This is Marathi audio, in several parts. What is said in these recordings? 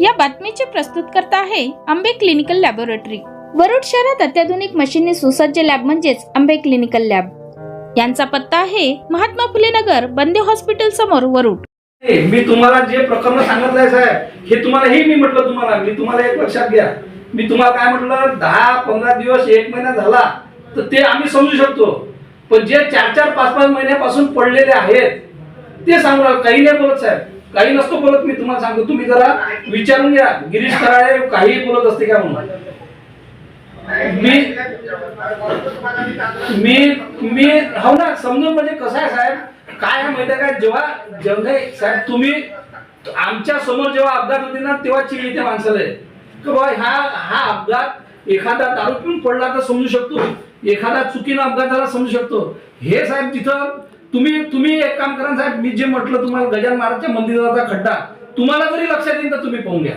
या बातमीचे प्रस्तुतकर्ता आहे आंबे क्लिनिकल लॅबोरेटरी. वरुड शहरात अत्याधुनिक मशीनने सुसज्ज लॅब म्हणजेच आंबे क्लिनिकल लॅब. यांचा पत्ता आहे महात्मा फुले नगर बंदे हॉस्पिटल समोर वरुड. मी तुम्हाला जे प्रकरण सांगितलंय साहेब हे तुम्हाला हे मी म्हटलं तुम्हाला. मी तुम्हाला एक लक्षात घ्या. मी तुम्हाला काय म्हटलं? दहा पंधरा दिवस एक महिना झाला तर ते आम्ही समजू शकतो. पण जे चार चार पाच पाच महिन्यापासून पडलेले आहेत ते सांगू काही नाही बोलत साहेब. काही नसतो बोलत मी तुम्हाला सांगतो. तुम्ही जरा विचारून घ्या. गिरीश कराळे काही बोलत असते का म्हणून? मी मी मी हो ना समजून म्हणजे कसं आहे साहेब? काय आहे माहिती आहे का? जेव्हा जेव्हा साहेब तुम्ही आमच्यासमोर जेव्हा अपघात होते ना तेव्हा चिड येते माणसाला. की बाबा हा हा अपघात एखादा दारू पिऊन पडला तर समजू शकतो. एखादा चुकीनं अपघात झाला समजू शकतो. हे साहेब तिथं तुम्ही तुम्ही एक काम करा साहेब मी जे म्हटलं तुम्हाला गजान महाराजच्या मंदिराचा खड्डा तुम्हाला जरी लक्षात येईल तर तुम्ही पाहून घ्या.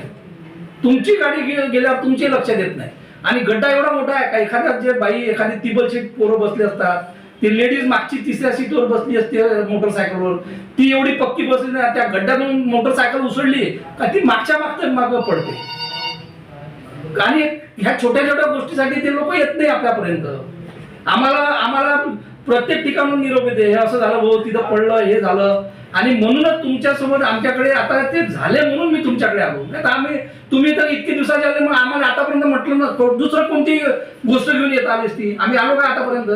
तुमची गाडी गेल्यावर तुमची लक्षात येत नाही. आणि गड्डा एवढा मोठा आहे का एखाद्या जे बाई एखादी टिबल सीट पोरं बसली असतात ती लेडीज मागची तिसऱ्या सीटवर बसली असते मोटरसायकलवर ती एवढी पक्की बसली ना त्या गड्ड्यातून मोटरसायकल उसळली का ती मागच्या मागच्या मागं पडते. आणि ह्या छोट्या छोट्या गोष्टीसाठी ते लोक येत नाही आपल्यापर्यंत. आम्हाला आम्हाला प्रत्येक ठिकाणून निरोप येते. हे असं झालं भाऊ तिथं पडलं हे झालं. आणि म्हणूनच तुमच्यासमोर आमच्याकडे आता ते झाले म्हणून मी तुमच्याकडे आलो. नाही तर आम्ही तुम्ही तर इतके दिवसाचे आले मग आम्हाला आतापर्यंत म्हटलं ना दुसरं कोणती गोष्ट घेऊन येत आली ती आम्ही आलो का आतापर्यंत?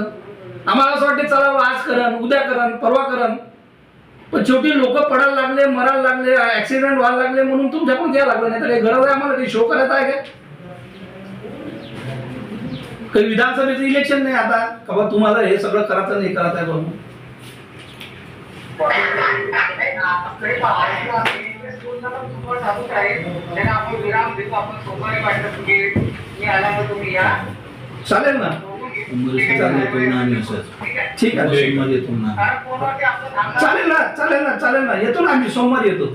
आम्हाला असं वाटते चला आज करण उद्या करण परवा करण. पण शेवटी लोक पडायला लागले मरायला लागले ऍक्सिडेंट व्हायला लागले म्हणून तुमच्याकडून यायला लागलं. नाही तर हे गरज आहे आम्हाला काही शो करायचा आहे का? काही विधानसभेचं इलेक्शन नाही आता. का बा तुम्हाला हे सगळं करायचं नाही करायचं आहे म्हणून चालेल ना? ठीक आहे. चालेल ना चालेल ना चालेल ना. येतो ना आम्ही सोमवारी येतो.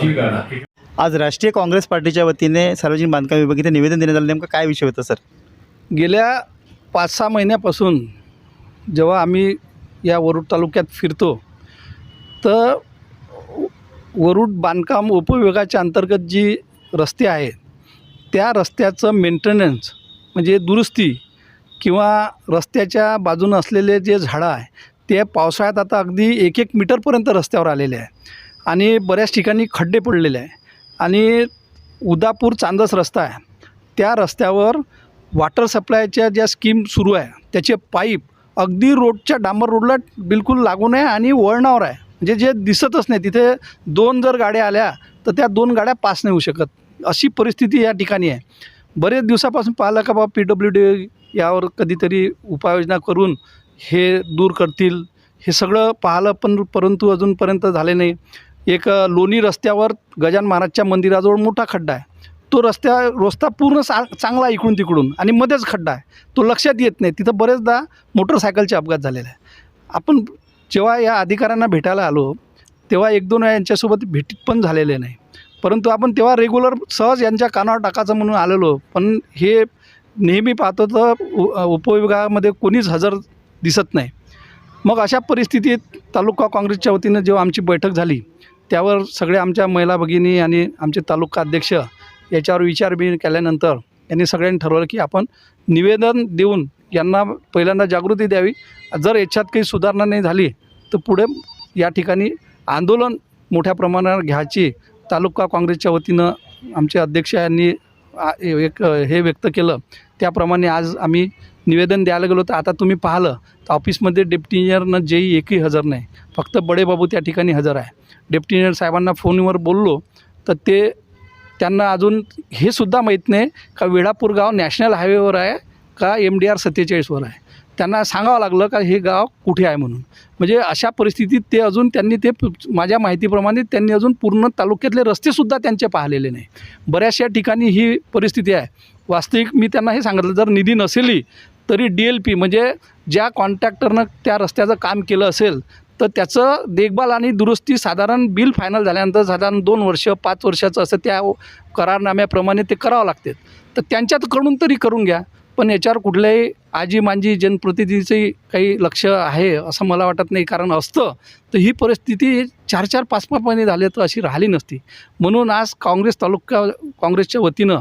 ठीक आहे. आज राष्ट्रीय काँग्रेस पार्टीच्या वतीने सार्वजनिक बांधकाम विभाग इथे निवेदन देण्यात आलं. नेमकं काय विषय होता सर? गेल्या पाच सहा महिन्यापासून जेव्हा आम्ही या वरुड तालुक्यात फिरतो तर वरुड बांधकाम उपविभागाच्या अंतर्गत जी रस्ते आहेत त्या रस्त्याचं मेंटेनन्स म्हणजे दुरुस्ती किंवा रस्त्याच्या बाजूनं असलेले जे झाडं आहे ते पावसाळ्यात आता अगदी एक एक मीटरपर्यंत रस्त्यावर आलेले आहे. आणि बऱ्याच ठिकाणी खड्डे पडलेले आहे. आणि उदापूर चांदस रस्ता आहे. त्या रस्त्यावर वॉटर सप्लायच्या ज्या स्कीम सुरू आहे त्याचे पाईप अगदी रोडच्या डांबर रोडला बिलकुल लागून आहे आणि वळणावर आहे. म्हणजे जे दिसतच नाही तिथे दोन जर गाड्या आल्या तर त्या दोन गाड्या पास नाही होऊ शकत. अशी परिस्थिती या ठिकाणी आहे. बरेच दिवसापासून पाहिलं का बाबा पी डब्ल्यू डी यावर कधीतरी उपाययोजना करून हे दूर करतील. हे सगळं पाहिलं पण परंतु अजूनपर्यंत झाले नाही. एक लोणी रस्त्यावर गजान महाराजच्या मंदिराजवळ मोठा खड्डा आहे. तो रस्त्या रस्ता पूर्ण सा चांगला इकडून तिकडून आणि मध्येच खड्डा आहे. तो लक्षात येत नाही. तिथं बरेचदा मोटरसायकलचे अपघात झालेले आहे आपण जेव्हा या अधिकाऱ्यांना भेटायला आलो तेव्हा एक दोन वेळा यांच्यासोबत भेटीत पण झालेले नाही. परंतु आपण तेव्हा रेग्युलर सहज यांच्या कानावर टाकायचं म्हणून आलेलो पण हे नेहमी पाहतो तर उपविभागामध्ये कोणीच हजर दिसत नाही. मग अशा परिस्थितीत तालुका काँग्रेसच्या वतीनं जेव्हा आमची बैठक झाली त्यावर सगळ्या आमच्या महिला भगिनी आणि आमचे तालुका अध्यक्ष याच्यावर विचारबिन केल्यानंतर यांनी सगळ्यांनी ठरवलं की आपण निवेदन देऊन यांना पहिल्यांदा जागृती द्यावी. जर याच्यात काही सुधारणा नाही झाली तर पुढे या ठिकाणी आंदोलन मोठ्या प्रमाणावर घ्यायची. तालुका काँग्रेसच्या वतीनं आमचे अध्यक्ष यांनी एक हे व्यक्त केलं. त्याप्रमाणे आज आम्ही निवेदन द्यायला गेलो तर आता तुम्ही पाहिलं ऑफिसमध्ये डेप्टी इंजिनियरनं जेही एकही हजर नाही. फक्त बडे बाबू त्या ठिकाणी हजर आहे. डेप्टी इंजिनियर साहेबांना फोनवर बोललो तर ते त्यांना अजून हे सुद्धा माहीत नाही का वेळापूर गाव नॅशनल हायवेवर आहे का एम डी आर सत्तेचाळीसवर आहे. त्यांना सांगावं लागलं का हे गाव कुठे आहे म्हणून. म्हणजे अशा परिस्थितीत ते अजून त्यांनी ते माझ्या माहितीप्रमाणे त्यांनी अजून पूर्ण तालुक्यातले रस्तेसुद्धा त्यांचे पाहिलेले नाही. बऱ्याचशा ठिकाणी ही परिस्थिती आहे. वास्तविक मी त्यांना हे सांगितलं जर निधी नसेलही तरी डी एल पी म्हणजे ज्या कॉन्ट्रॅक्टरनं त्या रस्त्याचं काम केलं असेल तर त्याचं देखभाल आणि दुरुस्ती साधारण बिल फायनल झाल्यानंतर साधारण दोन वर्ष पाच वर्षाचं असं त्या करारनाम्याप्रमाणे ते करावं लागते. तर त्यांच्याकडून तरी करून घ्या पण याच्यावर कुठल्याही आजी मांजी जनप्रतिनिधीचंही काही लक्ष आहे असं मला वाटत नाही कारण असतं. तर ही परिस्थिती चार चार पाच पाच महिने झाले तर अशी राहिली नसती. म्हणून आज काँग्रेस तालुका काँग्रेसच्या वतीनं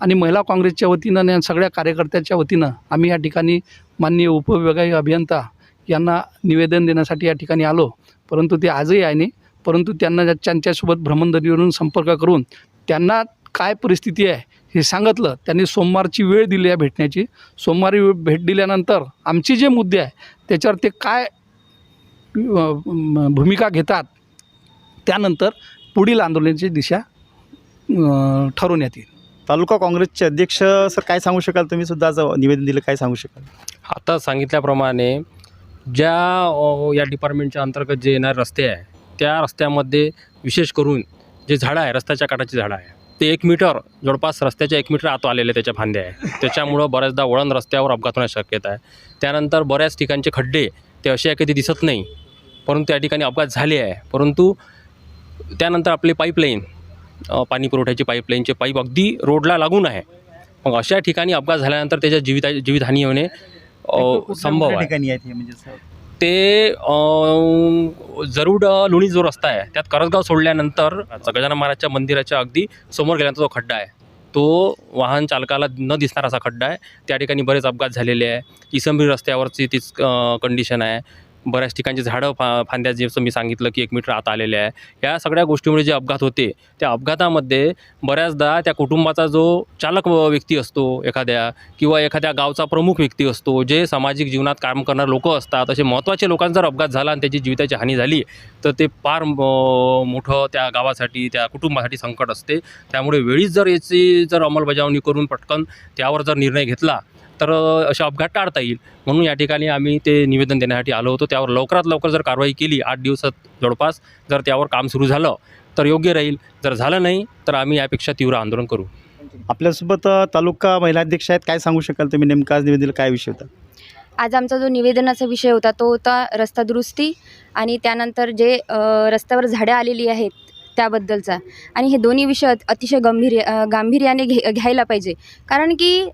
आणि महिला काँग्रेसच्या वतीनं आणि सगळ्या कार्यकर्त्याच्या वतीनं आम्ही या ठिकाणी माननीय उपविभागीय अभियंता यांना निवेदन देण्यासाठी या ठिकाणी आलो. परंतु ते आजही आहे नाही. परंतु त्यांना ज्या- त्यांच्यासोबत भ्रमणध्वनीवरून संपर्क करून त्यांना काय परिस्थिती आहे हे सांगितलं. त्यांनी सोमवारची वेळ दिली आहे भेटण्याची. सोमवारी भेट दिल्यानंतर आमचे जे मुद्दे आहे त्याच्यावर ते काय भूमिका घेतात त्यानंतर पुढील आंदोलनाची दिशा ठरवण्यात येईल. तालुका काँग्रेसचे अध्यक्ष सर काय सांगू शकाल? तुम्ही सुद्धा आज निवेदन दिलं काय सांगू शकाल? आता सांगितल्याप्रमाणे ज्या अ, या डिपार्टमेंटच्या अंतर्गत जे येणारे रस्ते आहे त्या रस्त्यामध्ये विशेष करून जे झाडं आहे रस्त्याच्या काठाची झाडं आहे ते एक मीटर जवळपास रस्त्याच्या एक मीटर आत आलेले त्याच्या फांद्या आहे. त्याच्यामुळं बऱ्याचदा वळण रस्त्यावर अपघात होण्याची शक्यता आहे. त्यानंतर बऱ्याच ठिकाणचे खड्डे ते असे आहे की ते दिसत नाही परंतु त्या ठिकाणी अपघात झाले आहे. परंतु त्यानंतर आपली पाईपलाईन पाणी पुरवठ्याची पाईपलाईनचे पाईप अगदी रोडला लागून आहे. मग अशा ठिकाणी अपघात झाल्यानंतर त्याच्या जीविता जीवितहानी होणे संभव आहे. म्हणजे? ते अ, जरूड लोणी जो रस्ता आहे त्यात करसगाव सोडल्यानंतर गजानन महाराजच्या मंदिराच्या अगदी समोर गेल्यानंतर तो खड्डा आहे तो वाहन चालकाला न दिसणारा असा खड्डा आहे. त्या ठिकाणी बरेच अपघात झालेले आहे. इसंबरी रस्त्यावरची तीच कंडिशन आहे. बऱ्याच ठिकाणचे झाडं फा फांद्या जसं मी सांगितलं की एक मीटर आत आलेले आहे. या सगळ्या गोष्टीमुळे जे अपघात होते त्या अपघातामध्ये बऱ्याचदा त्या कुटुंबाचा जो चालक व- व्यक्ती असतो एखाद्या किंवा एखाद्या गावचा प्रमुख व्यक्ती असतो जे सामाजिक जीवनात काम करणारे लोक असतात असे महत्त्वाचे लोकांचा जर अपघात झाला आणि त्याची जीविताची हानी झाली तर ते फार मोठं त्या गावासाठी त्या कुटुंबासाठी संकट असते. त्यामुळे वेळीच जर याची जर अंमलबजावणी करून पटकन त्यावर जर निर्णय घेतला तर असे अपघात टाळता येईल. म्हणून या ठिकाणी आम्ही ते निवेदन देण्यासाठी आलो होतो. त्यावर लवकरात लवकर जर कारवाई केली आठ दिवसात जवळपास जर त्यावर काम सुरू झालं तर योग्य राहील. जर झालं नाही तर आम्ही यापेक्षा तीव्र आंदोलन करू. आपल्यासोबत तालुका महिला अध्यक्ष आहेत. काय सांगू शकाल तुम्ही नेमकं? आज निवेदन काय विषय होता? आज आमचा जो निवेदनाचा विषय होता तो होता रस्ता दुरुस्ती आणि त्यानंतर जे रस्त्यावर झाडं आलेली आहेत त्याबद्दलचा. आणि हे दोन्ही विषय अत- अतिशय गंभीर गांभीर्याने घे घ्यायला पाहिजे. कारण की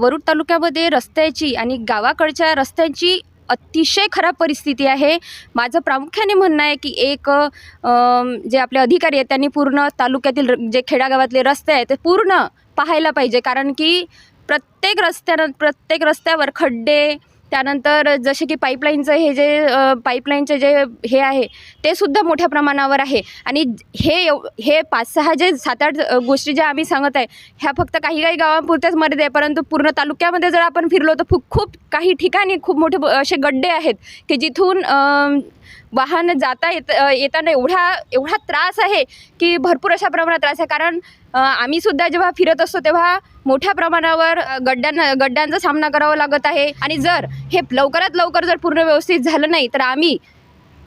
वरुड तालुक्यामध्ये रस्त्याची आणि गावाकडच्या रस्त्यांची अतिशय खराब परिस्थिती आहे. माझं प्रामुख्याने म्हणणं आहे की एक जे आपले अधिकारी आहेत त्यांनी पूर्ण तालुक्यातील र- जे खेडागावातले रस्ते आहेत ते पूर्ण पाहायला पाहिजे. कारण की प्रत्येक रस्त्यानं प्रत्येक रस्त्यावर खड्डे त्यानंतर जसे की पाईपलाईनचं हे जे पाईपलाईनचे जे हे आहे ते सुद्धा मोठ्या प्रमाणावर आहे. आणि हे एव हे पाच सहा जे सात आठ गोष्टी ज्या आम्ही सांगत आहे ह्या फक्त काही काही गावांपुरत्याच मर्यादित आहे. परंतु पूर्ण तालुक्यामध्ये जर आपण फिरलो तर खूप खूप काही ठिकाणी खूप मोठे असे गड्डे आहेत की जिथून वाहन जाता येत येताना एवढा एवढा त्रास आहे की भरपूर अशा प्रमाणात त्रास आहे. कारण आम्हीसुद्धा आम्ही सुद्धा जेव्हा फिरत असतो तेव्हा मोठ्या प्रमाणावर गड्ड्यांना गड्ड्यांचा सामना करावा लागत आहे. आणि जर हे लवकरात लवकर जर पूर्ण व्यवस्थित झालं नाही तर आम्ही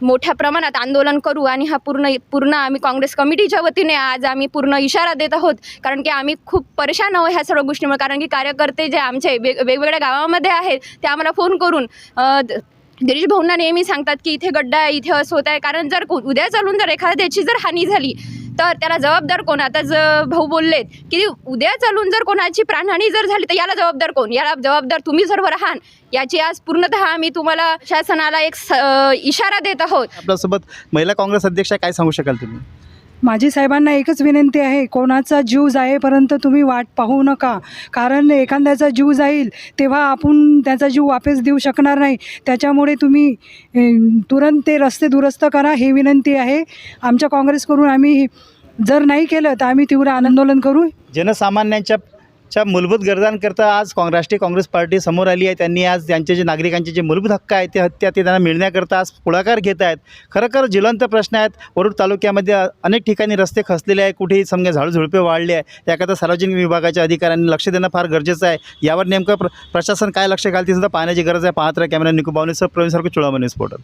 मोठ्या प्रमाणात आंदोलन करू आणि हा पूर्ण पूर्ण आम्ही काँग्रेस कमिटीच्या वतीने आज आम्ही पूर्ण इशारा देत आहोत. कारण की आम्ही खूप परेशान आहोत ह्या सर्व गोष्टीमुळे. कारण की कार्यकर्ते जे आमचे वेगवेगळ्या गावामध्ये आहेत ते आम्हाला फोन करून गिरीश भाऊंना नेहमी सांगतात की इथे गड्डा आहे इथे असं होत आहे. कारण जर उद्या चालून जर एखाद्याची जर हानी झाली तर त्याला जबाबदार कोण? आता ज भाऊ बोललेत की उद्या चालून जर कोणाची प्राणहानी जर झाली तर याला जबाबदार कोण? याला जबाबदार तुम्ही सर्व राहान. याची आज पूर्णतः आम्ही तुम्हाला शासनाला एक स- इशारा देत आहोत. आपल्यासोबत महिला काँग्रेस अध्यक्ष आहे, काय सांगू शकाल तुम्ही? माझी साहेबांना एकच विनंती आहे कोणाचा जीव जाईपर्यंत तुम्ही वाट पाहू नका. कारण एखाद्याचा जीव जाईल तेव्हा आपण त्याचा जीव वापस देऊ शकणार नाही. त्याच्यामुळे तुम्ही तुरंत ते रस्ते दुरुस्त करा ही विनंती आहे. आमच्या काँग्रेसकडून आम्ही जर नाही केलं तर आम्ही तीव्र आंदोलन करू. जनसामान्यांच्या च्या मूलभूत गरजांकरता आज काँग राष्ट्रीय काँग्रेस पार्टी समोर आली आहे. त्यांनी आज त्यांचे जे नागरिकांचे जे मूलभूत हक्क आहेत ते हत्या ते त्यांना मिळण्याकरता आज पुढाकार घेत आहेत. खरोखर ज्वलंत प्रश्न आहेत. वरुड तालुक्यामध्ये अनेक ठिकाणी रस्ते खचलेले आहे कुठेही समजा झाडझुडपे वाढले आहे त्याकरता सार्वजनिक विभागाच्या अधिकाऱ्यांनी लक्ष देणं फार गरजेचं आहे. यावर नेमकं प्र प्रशासन काय लक्ष घालते सुद्धा पाहण्याची गरज आहे. पाहत राहा कॅमेरा निको बावनेसह प्रवीण सारखं चुळामणी स्पोर्टल